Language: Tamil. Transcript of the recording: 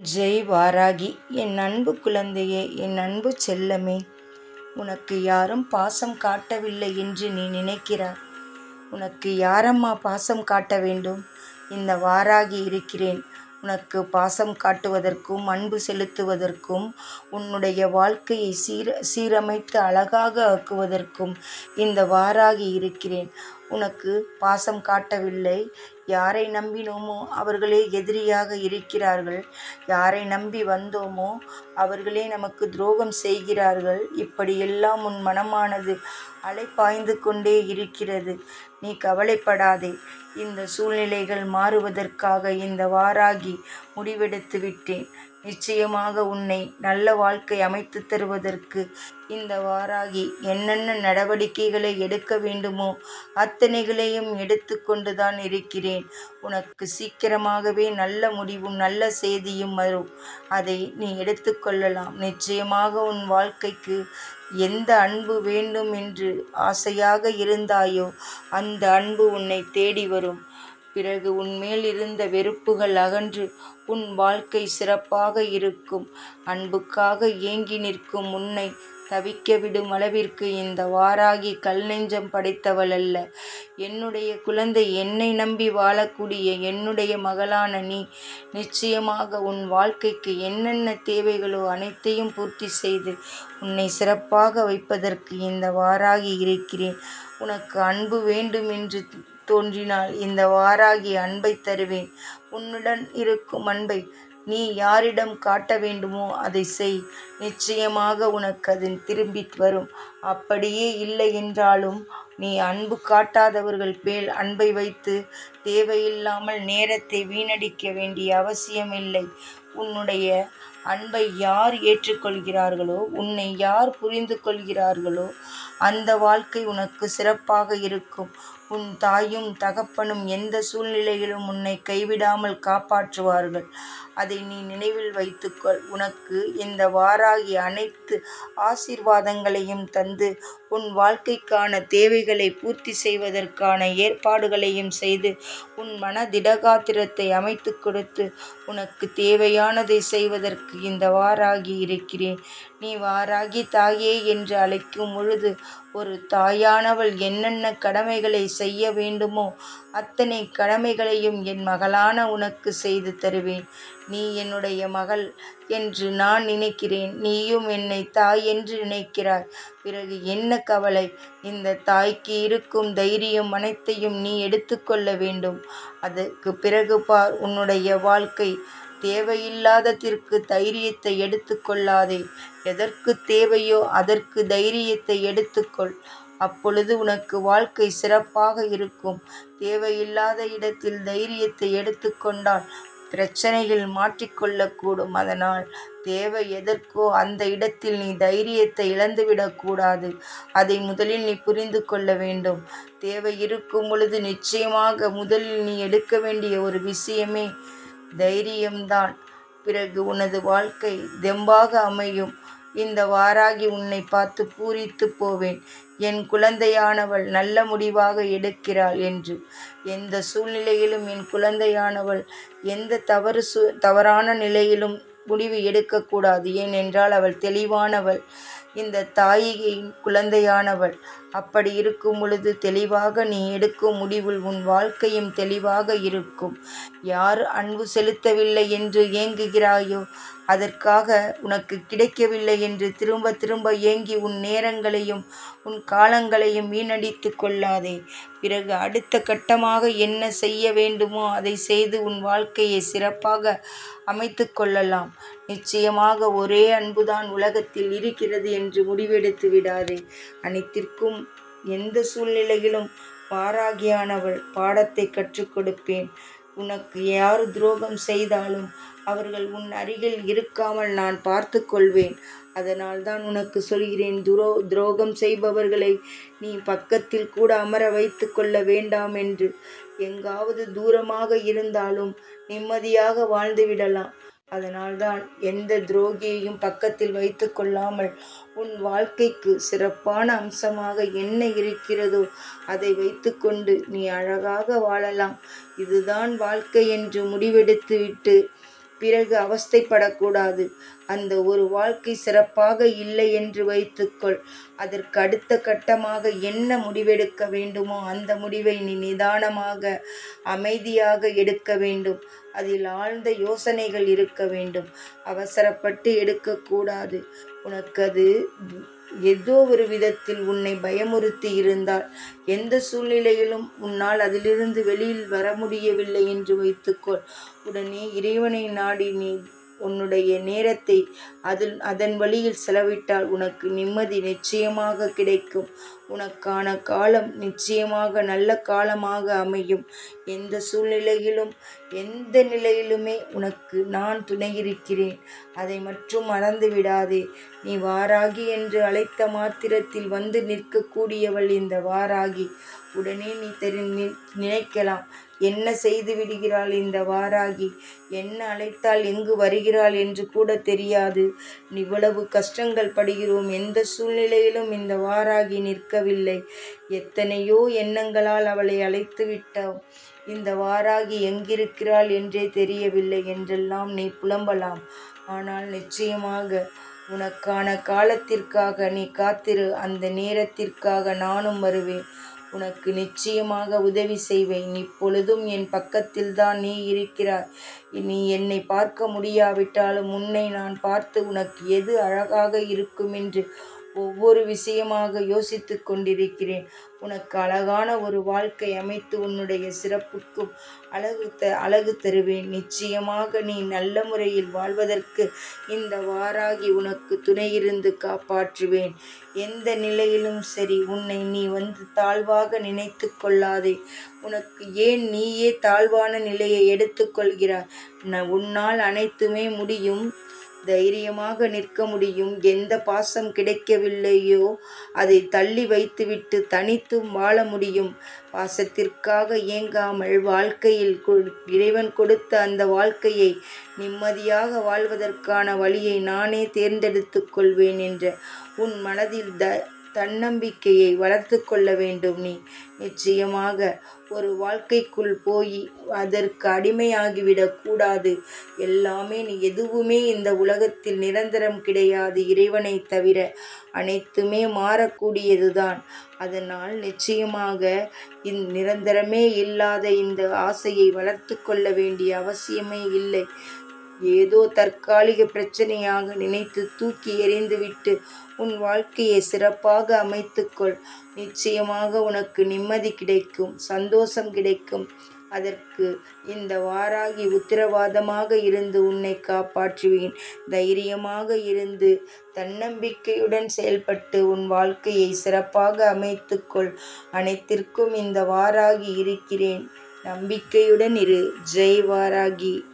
ஜெய் வாராகி என் அன்பு குழந்தையே என் அன்பு செல்லமே உனக்கு யாரும் பாசம் காட்டவில்லை என்று நீ நினைக்கிறார் உனக்கு யாரம்மா பாசம் காட்ட வேண்டும்? இந்த வாராகி இருக்கிறேன். உனக்கு பாசம் காட்டுவதற்கும் அன்பு செலுத்துவதற்கும் உன்னுடைய வாழ்க்கையை சீர சீரமைத்து அழகாக ஆக்குவதற்கும் இந்த வாராகி இருக்கிறேன். உனக்கு பாசம் காட்டவில்லை. யாரை நம்பினோமோ அவர்களே எதிரியாக இருக்கிறார்கள். யாரை நம்பி வந்தோமோ அவர்களே நமக்கு துரோகம் செய்கிறார்கள். இப்படியெல்லாம் உன் மனமானது அலைப்பாய்ந்து கொண்டே இருக்கிறது. நீ கவலைப்படாதே. இந்த சூழ்நிலைகள் மாறுவதற்காக இந்த வாராகி முடிவெடுத்து விட்டேன். நிச்சயமாக உன்னை நல்ல வாழ்க்கை அமைத்து தருவதற்கு இந்த வாராகி என்னென்ன நடவடிக்கைகளை எடுக்க வேண்டுமோ அத்தனைகளையும் எடுத்து தான் இருக்கிறேன். உனக்கு சீக்கிரமாகவே நல்ல முடிவும் நல்ல செய்தியும் வரும். அதை நீ எடுத்துக்கொள்ளலாம் நிச்சயமாக உன் வாழ்க்கைக்கு எந்த அன்பு வேண்டும் என்று ஆசையாக இருந்தாயோ அந்த அன்பு உன்னை தேடி வரும். பிறகு உன்மேல் இருந்த வெறுப்புகள் அகன்று உன் வாழ்க்கை சிறப்பாக இருக்கும். அன்புக்காக ஏங்கி நிற்கும் உன்னை தவிக்க விடும் அளவிற்கு இந்த வாராகி கல் நெஞ்சம் படைத்தவள் அல்ல. என்னுடைய குழந்தை என்னை நம்பி வாழக்கூடிய என்னுடைய மகளான நீ நிச்சயமாக உன் வாழ்க்கைக்கு என்னென்ன தேவைகளோ அனைத்தையும் பூர்த்தி செய்து உன்னை சிறப்பாக வைப்பதற்கு இந்த வாராகி இருக்கிறேன். உனக்கு அன்பு வேண்டும் என்று தோன்றினால் இந்த வாராகி அன்பை தருவேன். உன்னுடன் இருக்கும் அன்பை நீ யாரிடம் காட்ட வேண்டுமோ அதை செய். நிச்சயமாக உனக்கு அது திரும்பி வரும். அப்படியே இல்லை என்றாலும் நீ அன்பு காட்டாதவர்கள் மேல் அன்பை வைத்து தேவையில்லாமல் நேரத்தை வீணடிக்க வேண்டிய அவசியமில்லை. உன்னுடைய அன்பை யார் ஏற்றுக்கொள்கிறார்களோ உன்னை யார் புரிந்து கொள்கிறார்களோ அந்த வாழ்க்கை உனக்கு சிறப்பாக இருக்கும். உன் தாயும் தகப்பனும் எந்த சூழ்நிலையிலும் உன்னை கைவிடாமல் காப்பாற்றுவார்கள். அதை நீ நினைவில் வைத்துக்கொள். உனக்கு இந்த வாராகி அனைத்து ஆசீர்வாதங்களையும் தந்து உன் வாழ்க்கைக்கான தேவைகளை பூர்த்தி செய்வதற்கான ஏற்பாடுகளையும் செய்து உன் மன திடகாத்திரத்தை அமைத்து கொடுத்து உனக்கு தேவையானதை செய்வதற்கு இந்த வாராகி இருக்கிறேன். நீ வாராகி தாயே என்று அழைக்கும் பொழுது ஒரு தாயானவள் என்னென்ன கடமைகளை செய்ய வேண்டுமோ அத்தனை கடமைகளையும் என் மகளான உனக்கு செய்து தருவேன். நீ என்னுடைய மகள் என்று நான் நினைக்கிறேன். நீயும் என்னை தாய் என்று நினைக்கிறாய். பிறகு என்ன கவலை? இந்த தாய்க்கு இருக்கும் தைரியம் அனைத்தையும் நீ எடுத்துக்கொள்ள வேண்டும். அதற்கு பிறகு பார் உன்னுடைய வாழ்க்கை தேவையில்லாததற்கு தைரியத்தை எடுத்துக்கொள்ளாதே எதற்கு தேவையோ அதற்கு தைரியத்தை எடுத்துக்கொள் அப்பொழுது உனக்கு வாழ்க்கை சிறப்பாக இருக்கும். தேவையில்லாத இடத்தில் தைரியத்தை எடுத்துக்கொண்டால் பிரச்சனைகள் மாற்றிக்கொள்ளக்கூடும் அதனால் தேவை எதற்கோ அந்த இடத்தில் நீ தைரியத்தை இழந்துவிடக்கூடாது அதை முதலில் நீ புரிந்து கொள்ள வேண்டும். தேவை இருக்கும் பொழுது நிச்சயமாக முதலில் நீ எடுக்க வேண்டிய ஒரு விஷயமே தைரியம்தான். பிறகு உனது வாழ்க்கை தெம்பாக அமையும். இந்த வாராகி உன்னை பார்த்து பூரித்து போவேன். என் குழந்தையானவள் நல்ல முடிவாக எடுக்கிறாள் என்று. எந்த சூழ்நிலையிலும் என் குழந்தையானவள் எந்த தவறு சு தவறான நிலையிலும் முடிவு எடுக்கக்கூடாது. ஏனென்றால் அவள் தெளிவானவள். இந்த தாயிகையின் குழந்தையானவள் அப்படி இருக்கும் பொழுது தெளிவாக நீ எடுக்கும் முடிவில் உன் வாழ்க்கையும் தெளிவாக இருக்கும். யார் அன்பு செலுத்தவில்லை என்று ஏங்குகிறாயோ அதற்காக உனக்கு கிடைக்கவில்லை என்று திரும்ப திரும்ப ஏங்கி உன் நேரங்களையும் உன் காலங்களையும் வீணடித்து கொள்ளாதே. பிறகு அடுத்த கட்டமாக என்ன செய்ய வேண்டுமோ அதை செய்து உன் வாழ்க்கையை சிறப்பாக அமைத்து கொள்ளலாம். நிச்சயமாக ஒரே அன்புதான் உலகத்தில் இருக்கிறது என்று முடிவெடுத்து விடாதே. அனைத்திற்கும் எந்த சூழ்நிலையிலும் பாராகியானவள் பாடத்தை கற்றுக் கொடுப்பேன். உனக்கு யார் துரோகம் செய்தாலும் அவர்கள் உன் அருகில் இருக்காமல் நான் பார்த்து கொள்வேன் அதனால் தான் உனக்கு சொல்கிறேன் துரோ துரோகம் செய்பவர்களை நீ பக்கத்தில் கூட அமர வைத்து கொள்ள வேண்டாம் என்று. எங்காவது தூரமாக இருந்தாலும் நிம்மதியாக வாழ்ந்துவிடலாம் அதனால்தான் எந்த துரோகியையும் பக்கத்தில் வைத்து கொள்ளாமல் உன் வாழ்க்கைக்கு சிறப்பான அம்சமாக என்ன இருக்கிறதோ அதை வைத்துக்கொண்டு நீ அழகாக வாழலாம். இதுதான் வாழ்க்கை என்று முடிவெடுத்துவிட்டு பிறகு அவஸ்தைப்படக்கூடாது. அந்த ஒரு வாழ்க்கை சிறப்பாக இல்லை என்று வைத்துக்கொள். அதற்கு அடுத்த கட்டமாக என்ன முடிவெடுக்க வேண்டுமோ அந்த முடிவை நீ நிதானமாக அமைதியாக எடுக்க வேண்டும். அதில் ஆழ்ந்த யோசனைகள் இருக்க வேண்டும். அவசரப்பட்டு எடுக்கக்கூடாது. உனக்கு அது ஏதோ ஒரு விதத்தில் உன்னை பயமுறுத்தி இருந்தால் எந்த சூழ்நிலையிலும் உன்னால் அதிலிருந்து வெளியில் வர முடியவில்லை என்று வைத்துக்கொள். உடனே இறைவனை நாடி நீ உன்னுடைய நேரத்தை அதில் அதன் வழியில் செலவிட்டால் உனக்கு நிம்மதி நிச்சயமாக கிடைக்கும். உனக்கான காலம் நிச்சயமாக நல்ல காலமாக அமையும். எந்த சூழ்நிலையிலும் எந்த நிலையிலுமே உனக்கு நான் துணையிருக்கிறேன். அதை மட்டும் மறந்து விடாதே. நீ வாராகி என்று அழைத்த மாத்திரத்தில் வந்து நிற்கக்கூடியவள் இந்த வாராகி. உடனே நீ தெரி நினைக்கலாம். என்ன செய்து விடுகிறாள் இந்த வாராகி? என்ன அழைத்தால் எங்கு வருகிறாள் என்று கூட தெரியாது. இவ்வளவு கஷ்டங்கள் படுகிறோம். எந்த சூழ்நிலையிலும் இந்த வாராகி நிற்கவில்லை. எத்தனையோ எண்ணங்களால் அவளை அழைத்து விட்டோம் இந்த வாராகி எங்கிருக்கிறாள் என்றே தெரியவில்லை. என்றெல்லாம் நீ புலம்பலாம். ஆனால் நிச்சயமாக உனக்கான காலத்திற்காக நீ காத்திரு. அந்த நேரத்திற்காக நானும் வருவேன். உனக்கு நிச்சயமாக உதவி செய்வேன். இப்பொழுதும் என் பக்கத்தில்தான் நீ இருக்கிறாய். நீ என்னை பார்க்க முடியாவிட்டாலும் உன்னை நான் பார்த்து உனக்கு எது அழகாக இருக்கும் என்று ஒவ்வொரு விஷயமாக யோசித்து கொண்டிருக்கிறேன். உனக்கு அழகான ஒரு வாழ்க்கை அமைத்து உன்னுடைய சிறப்புக்கும் அழகு த அழகு தருவேன். நிச்சயமாக நீ நல்ல முறையில் வாழ்வதற்கு இந்த வாராகி உனக்கு துணையிருந்து காப்பாற்றுவேன். எந்த நிலையிலும் சரி உன்னை நீ வந்து தாழ்வாக நினைத்து கொள்ளாதே. உனக்கு ஏன் நீயே தாழ்வான நிலையை எடுத்துக்கொள்கிறாய் உன்னால் அனைத்துமே முடியும். தைரியமாக நிற்க முடியும். எந்த பாசம் கிடைக்கவில்லையோ அதை தள்ளி வைத்துவிட்டு தனித்தும் வாழ முடியும். பாசத்திற்காக இயங்காமல் வாழ்க்கையில் இறைவன் கொடுத்த அந்த வாழ்க்கையை நிம்மதியாக வாழ்வதற்கான வழியை நானே தேர்ந்தெடுத்து கொள்வேன் என்ற உன் மனதில் த தன்னம்பிக்கையை வளர்த்து கொள்ள வேண்டும் நீ. நிச்சயமாக ஒரு வாழ்க்கைக்குள் போய் அதற்கு அடிமையாகிவிடக் கூடாது. எல்லாமே நீ எதுவுமே இந்த உலகத்தில் நிரந்தரம் கிடையாது இறைவனை தவிர அனைத்துமே மாறக்கூடியதுதான். அதனால் நிச்சயமாக இந் நிரந்தரமே இல்லாத இந்த ஆசையை வளர்த்து கொள்ள வேண்டிய அவசியமே இல்லை. ஏதோ தற்காலிக பிரச்சனையாக நினைத்து தூக்கி எறிந்துவிட்டு உன் வாழ்க்கையை சிறப்பாக அமைத்துக்கொள். நிச்சயமாக உனக்கு நிம்மதி கிடைக்கும் சந்தோஷம் கிடைக்கும். அதற்கு இந்த வாராகி உத்தரவாதமாக இருந்து உன்னை காப்பாற்றுவேன். தைரியமாக இருந்து தன்னம்பிக்கையுடன் செயல்பட்டு உன் வாழ்க்கையை சிறப்பாக அமைத்துக்கொள். அனைத்திற்கும் இந்த வாராகி இருக்கிறேன். நம்பிக்கையுடன் இரு. ஜெய் வாராகி.